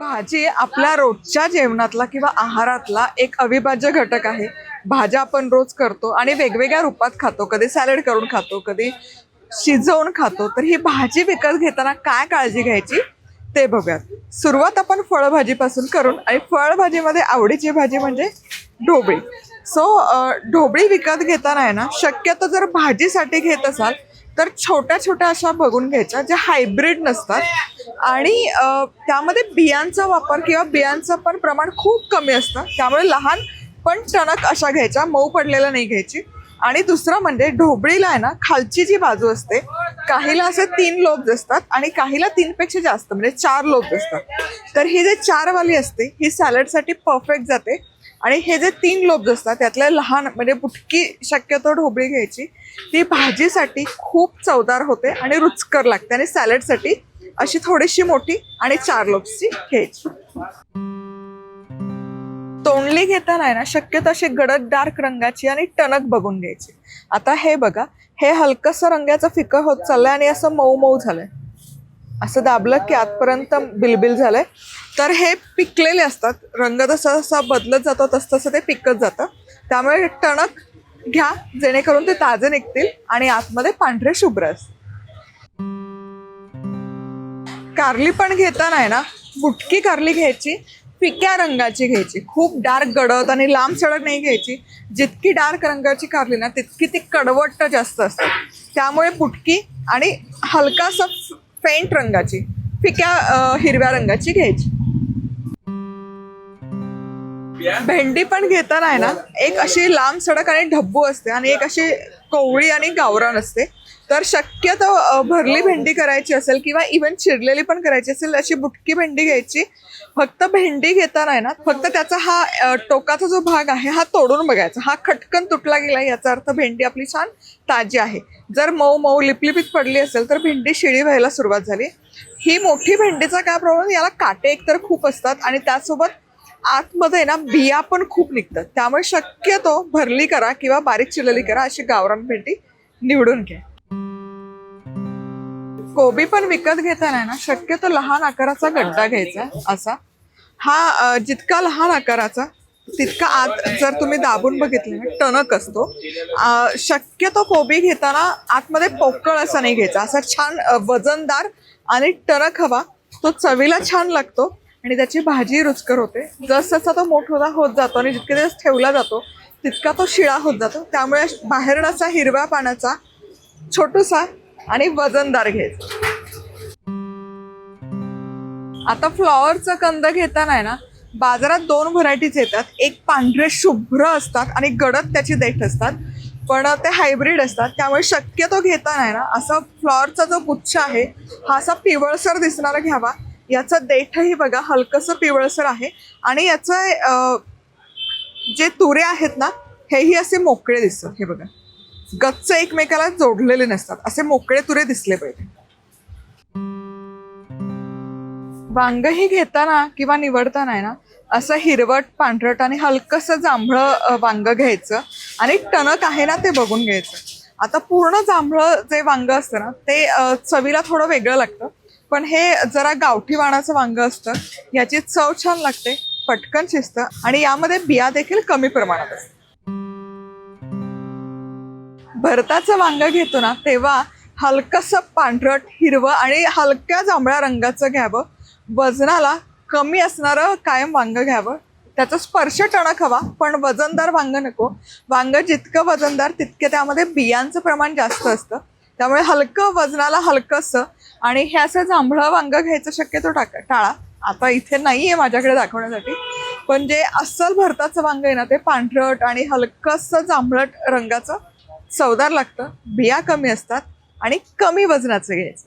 भाजी आपल्या रोजच्या जेवणातला किंवा आहारातला एक अविभाज्य घटक आहे. भाज्या आपण रोज करतो आणि वेगवेगळ्या रूपात खातो. कधी सॅलड करून खातो कधी शिजवून खातो. तर ही भाजी विकत घेताना काय काळजी घ्यायची ते बघूयात. सुरुवात आपण फळभाजीपासून करून आणि फळभाजीमध्ये आवडीची भाजी म्हणजे ढोबळी. सो ढोबळी विकत घेताना आहे ना शक्यतो जर भाजीसाठी घेत असाल तर छोट्या छोट्या अशा बघून घ्यायच्या ज्या हायब्रिड नसतात. आणि त्यामध्ये बियांचा वापर किंवा बियांचं पण प्रमाण खूप कमी असतं. त्यामुळे लहान पण टणक अशा घ्यायच्या मऊ पडलेल्या नाही घ्यायची. आणि दुसरं म्हणजे ढोबळीला आहे ना खालची जी बाजू असते काहीला असे तीन लोब्ज असतात आणि काहीला तीनपेक्षा जास्त म्हणजे चार लोब्ज असतात तर ही जे चारवाली असते ही सॅलडसाठी परफेक्ट जाते. आणि हे जे तीन लोब्ज असतात त्यातल्या लहान म्हणजे बुटकी शक्यतो ढोबळी घ्यायची. ती भाजीसाठी खूप चवदार होते आणि रुचकर लागते आणि सॅलडसाठी अशी थोडीशी मोठी आणि चार लोब्सची घ्यायची तोंडली घेताना आहे ना शक्यतो अशी गडद डार्क रंगाची आणि टणक बघून घ्यायची. आता हे बघा हे हलकसं रंगाचं फिकं होत चाललंय आणि असं मऊ मऊ झालंय. असं दाबलं की आतपर्यंत बिलबिल झालंय. तर हे पिकलेले असतात. रंग जसा जसा बदलत जातो तसं तसं ते पिकत जातं. त्यामुळे टणक घ्या जेणेकरून ते ताजे निघतील आणि आतमध्ये पांढरे शुभ्र असतील. कारली पण घेताना आहे ना. बुटकी कारली घ्यायची फिक्या रंगाची घ्यायची. खूप डार्क गडद आणि लांब सडक नाही घ्यायची. जितकी डार्क रंगाची कारली ना तितकी ती कडवट जास्त असते. त्यामुळे बुटकी आणि हलकासा फेंट रंगाची फिक्या हिरव्या रंगाची घ्यायची. भेंडी पण घेताना आहे ना. एक अशी लांब सडक आणि ढब्बू असते आणि एक अशी कोवळी आणि गावरान असते. तर शक्यतो भरली भेंडी करायची असेल किंवा इव्हन चिरलेली पण करायची असेल अशी बुटकी भेंडी घ्यायची. फक्त भेंडी घेताना आहे ना फक्त त्याचा हा टोकाचा जो भाग आहे हा तोडून बघायचा. हा खटकन तुटला गेला याचा अर्थ भेंडी आपली छान ताजी आहे. जर मऊ मऊ लिपलिपीत पडली असेल तर भेंडी शिळी व्हायला सुरुवात झाली. ही मोठी भेंडीचा काय प्रॉब्लेम याला काटे एकतर खूप असतात आणि त्यासोबत आतमध्ये ना बिया पण खूप निघतात. त्यामुळे शक्यतो भरली करा किंवा बारीक चिरलेली करा अशी गावरान भेंडी निवडून घ्या. कोबी पण विकत घेताना ना शक्यतो लहान आकाराचा गड्डा घ्यायचा असा. हा जितका लहान आकाराचा तितका आत जर तुम्ही दाबून बघितले ना टणक असतो. शक्यतो कोबी घेताना आतमध्ये पोकळ असा नाही घ्यायचा. असा छान वजनदार आणि टणक हवा. तो चवीला छान लागतो आणि त्याची भाजी रुचकर होते. जसजसा तो मोठा होत जातो आणि जितके दिवस ठेवला जातो तितका तो शिळा होत जातो. त्यामुळे बाहेरणाचा हिरव्या पाण्याचा छोटूसा आणि वजनदार घ्यायचं. आता फ्लॉवरचा कंद घेताना आहे ना बाजारात दोन व्हरायटीज येतात. एक पांढरे शुभ्र असतात आणि गडद त्याची देठ असतात. पण ते हायब्रिड असतात. त्यामुळे शक्यतो घेताना आहे ना असा फ्लॉवरचा जो गुच्छ आहे हा असा पिवळसर दिसणारा घ्यावा. याचं देठही बघा हलकंसं पिवळसर आहे. आणि याचं जे तुरे आहेत ना हेही असे मोकळे दिसतात. हे बघा. गच्च एकमेकाला जोडलेले नसतात. असे मोकळे तुरे दिसले पाहिजे. वांगही घेताना किंवा निवडताना आहे ना असं हिरवट पांढरट आणि हलकसं जांभळं वांग घ्यायचं आणि टणक आहे ना ते बघून घ्यायचं. आता पूर्ण जांभळं जे वांग असतं ना ते चवीला थोडं वेगळं लागतं. पण हे जरा गावठी वाणाचं वांग असतं याची चव छान लागते पटकन शिजतं आणि यामध्ये बिया देखील कमी प्रमाणात असतात. भरताचं वांग घेतो ना तेव्हा हलकंसं पांढरट हिरवं आणि हलक्या जांभळ्या रंगाचं घ्यावं. वजनाला कमी असणारं कायम वांग घ्यावं. त्याचा स्पर्श टणक हवा पण वजनदार वांग नको. वांग जितकं वजनदार तितके त्यामध्ये बियांचं प्रमाण जास्त असतं. त्यामुळे हलकं वजनाला हलकंसं आणि हे असं जांभळं वांग घ्यायचं शक्यतो टाका टाळा. आता इथे नाही आहे माझ्याकडे दाखवण्यासाठी. पण जे अस्सल भरताचं वांग आहे ना ते पांढरट आणि हलकंसं जांभळट रंगाचं चवदार लागतं बिया कमी असतात आणि कमी वजनाचं घ्यायचं.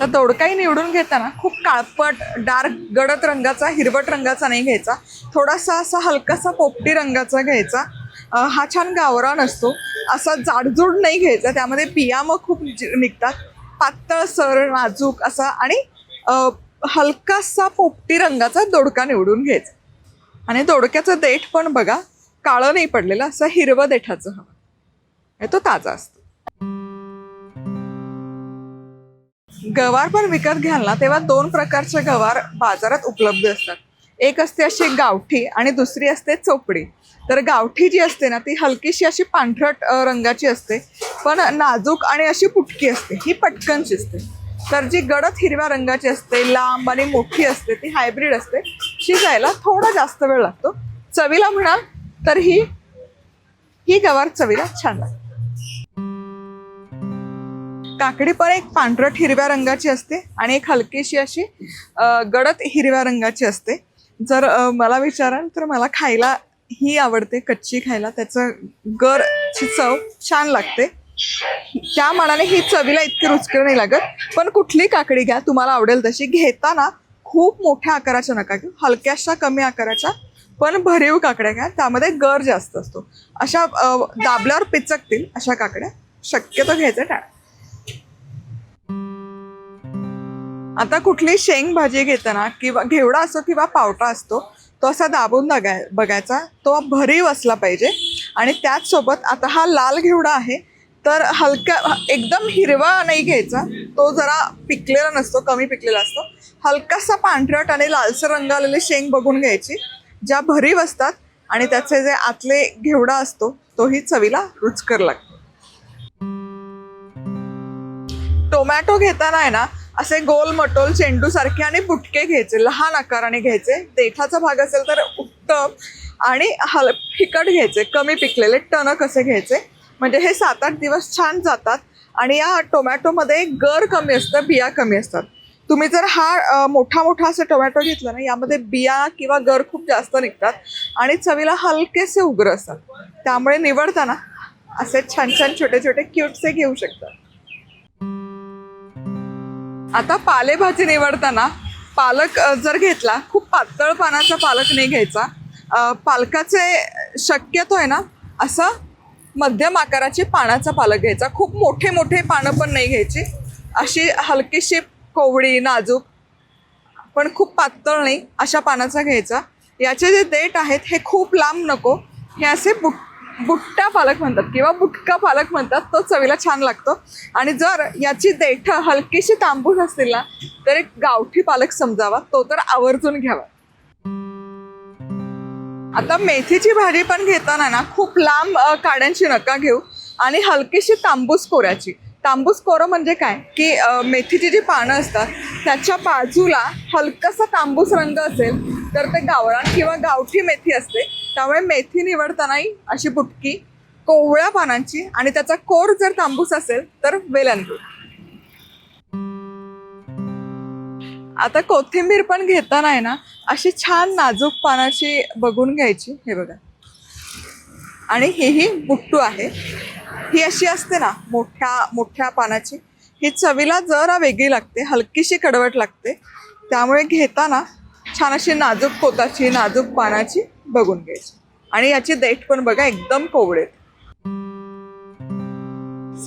तर दोडकाही निवडून घेताना खूप काळपट डार्क गडद रंगाचा हिरवट रंगाचा नाही घ्यायचा. थोडासा असा हलकासा पोपटी रंगाचा घ्यायचा. हा छान गावरान असतो असा जाडजूड नाही घ्यायचा. त्यामध्ये पियाम मग खूप निघतात. पातळ सर नाजूक असा आणि हलकासा पोपटी रंगाचा दोडका निवडून घ्यायचा. आणि दोडक्याचं देठ पण बघा काळं नाही पडलेलं असं हिरवं देठाचं हवं. तो ताजा असतो. गवार पण विकत घ्याल ना तेव्हा दोन प्रकारचे गवार बाजारात उपलब्ध असतात. एक असते अशी गावठी आणि दुसरी असते चोपडी. तर गावठी जी असते ना ती हलकीशी अशी पांढरट रंगाची असते पण नाजूक आणि अशी पुटकी असते ही पटकन शिजते. तर जी गडद हिरव्या रंगाची असते लांब आणि मोठी असते ती हायब्रिड असते. शिजायला थोडा जास्त वेळ लागतो. चवीला म्हणाल तर ही ही गवार चवीला छान लागते काकडी पण एक पांढरट हिरव्या रंगाची असते आणि एक हलकीशी अशी गडद हिरव्या रंगाची असते. जर मला विचाराल तर मला खायला ही आवडते कच्ची खायला. त्याचं गरची चव छान लागते. त्या मानाने ही चवीला इतकी रुचकर नाही लागत. पण कुठली काकडी घ्या तुम्हाला आवडेल तशी. घेताना खूप मोठ्या आकाराच्या नका घेऊ. हलक्याशा कमी आकाराच्या पण भरीव काकड्या घ्या त्यामध्ये गर जास्त असतो. अशा दाबल्यावर पिचकतील अशा काकड्या. शक्यतो घ्यायचं टाळ. आता कुठली शेंग भाजी घेताना किंवा घेवडा असो किंवा पावटा असतो तो असा दाबून बघाय बघायचा. तो भरीव असला पाहिजे. आणि त्याचसोबत आता हा लाल घेवडा आहे तर हलक्या एकदम हिरवा नाही घ्यायचा. तो जरा पिकलेला नसतो कमी पिकलेला असतो. हलकासा पांढरट आणि लालसर रंग आलेली शेंग बघून घ्यायची. ज्या भरीव असतात आणि त्याचे जे आतले घेवडा असतो तोही चवीला रुचकर लागतो. टोमॅटो घेताना आहे ना असे गोल मटोल चेंडू सारखे आणि बुटके घ्यायचे लहान आकाराने घ्यायचे. देठाचा भाग असेल तर उत्तम आणि हल फिकट घ्यायचे कमी पिकलेले टणक असे घ्यायचे. म्हणजे हे सात आठ दिवस छान जातात आणि या टोमॅटोमध्ये गर कमी असतं बिया कमी असतात. तुम्ही जर हा मोठा मोठा असं टोमॅटो घेतला ना यामध्ये बिया किंवा गर खूप जास्त निघतात आणि चवीला हलकेसे उग्र असतात. त्यामुळे निवडताना असे छान छान छोटे छोटे क्यूटसे घेऊ शकतात आता पालेभाजी निवडताना पालक जर घेतला खूप पातळ पानाचा पालक नाही घ्यायचा. पालकाचे शक्यतो आहे ना असं मध्यम आकाराचे पानाचा पालक घ्यायचा. खूप मोठे मोठे पानं पण नाही घ्यायची. अशी हलकीशी कोवळी नाजूक पण खूप पातळ नाही अशा पानाचा घ्यायचा. याचे जे देठ आहेत हे खूप लांब नको. हे असे बुट बुट्टा पालक म्हणतात किंवा बुटका पालक म्हणतात तो चवीला छान लागतो. आणि जर याची देठ हलकीशी तांबूस असतील ना तर एक गावठी पालक समजावा तो तर आवर्जून घ्यावा. आता मेथीची भाजी पण घेताना ना खूप लांब काड्यांची नका घेऊ आणि हलकीशी तांबूस कोऱ्याची. तांबूस कोरं म्हणजे काय? की मेथीची जी पानं असतात त्याच्या बाजूला हलकासा तांबूस रंग असेल तर ते गावरान किंवा गावठी मेथी असते. त्यामुळे मेथी निवडतानाही अशी बुटकी कोवळ्या पानांची आणि त्याचा कोर जर तांबूस असेल तर वेल आता कोथिंबीर पण घेताना आहे ना अशी छान नाजूक पानाची बघून घ्यायची. हे बघा. आणि हेही ही बुट्टू आहे. ही अशी असते ना मोठ्या मोठ्या पानाची. ही चवीला जरा वेगळी लागते हलकीशी कडवट लागते. त्यामुळे घेताना छान अशी नाजूक पोताची नाजूक पानाची बघून घ्यायची. आणि याची देठ पण बघा एकदम कोवळे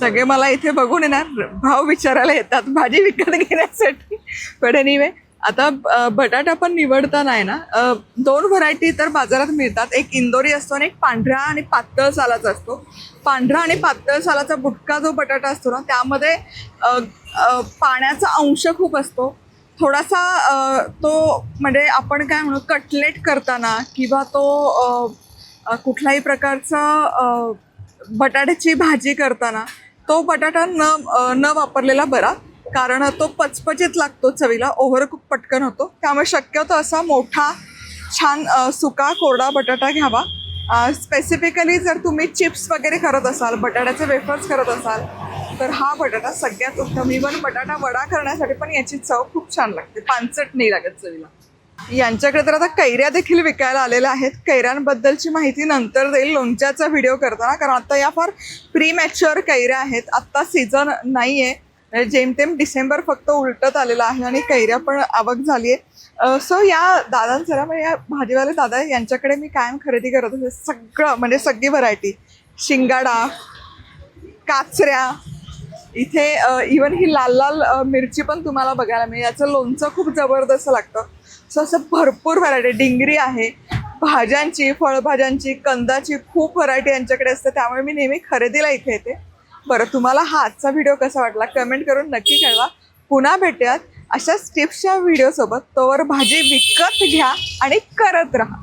सगळे मला इथे बघून येणार भाव विचारायला येतात भाजी विकत घेण्यासाठी. पण एनिवे आता बटाटा पण निवडताना आहे ना दोन व्हरायटी तर बाजारात मिळतात. एक इंदोरी असतो आणि एक पांढरा आणि पातळ सालाचा असतो. पांढरा आणि पातळ सालाचा बुटका जो बटाटा असतो ना त्यामध्ये पाण्याचा अंश खूप असतो. थोडासा तो म्हणजे आपण काय म्हणू कटलेट करताना किंवा तो कुठल्याही प्रकारचा बटाट्याची भाजी करताना तो बटाटा न न वापरलेला बरा. कारण तो पचपचीत लागतो चवीला ओव्हरकुक पटकन होतो. त्यामुळे शक्यतो असा मोठा छान सुका कोरडा बटाटा घ्यावा. स्पेसिफिकली जर तुम्ही चिप्स वगैरे करत असाल बटाट्याचे वेफर्स करत असाल तर हा बटाटा सगळ्यात उत्तम. इवन बटाटा वडा करण्यासाठी पण याची चव खूप छान लागते. पानचट नाही लागत चवीला. यांच्याकडे तर आता कैऱ्या देखील विकायला आलेल्या आहेत. कैऱ्यांबद्दलची माहिती नंतर देईल लोणच्याचा व्हिडिओ करताना. कारण आता या फार प्री मॅच्युअर कैऱ्या आहेत. आत्ता सीझन नाही आहे म्हणजे जेमतेम डिसेंबर फक्त उलटत आलेला आहे आणि कैऱ्या पण आवक झाली आहे सो या दादांसरा म्हणजे या भाजीवाले दादा यांच्याकडे मी कायम खरेदी करत असते. सगळं म्हणजे सगळी व्हरायटी शिंगाडा काचऱ्या इथे इवन ही लाल लाल मिरची पण तुम्हाला बघायला मिळेल. याचं लोणचं खूप जबरदस्त लागतं. सो असं भरपूर व्हरायटी डिंगरी आहे भाज्यांची फळभाज्यांची कंदाची खूप व्हरायटी यांच्याकडे असते. त्यामुळे मी नेहमी खरेदीला इथे येते. बरं तुम्हाला हा आजचा व्हिडिओ कसा वाटला? कमेंट करून नक्की कळवा. पुन्हा भेटूयात. अशाच टिप्सच्या व्हिडिओसोबत तोवर भाजी विकत घ्या आणि करत राहा.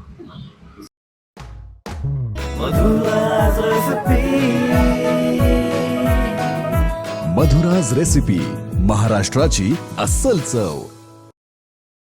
मधुराज रेसिपी महाराष्ट्राची अस्सल चव.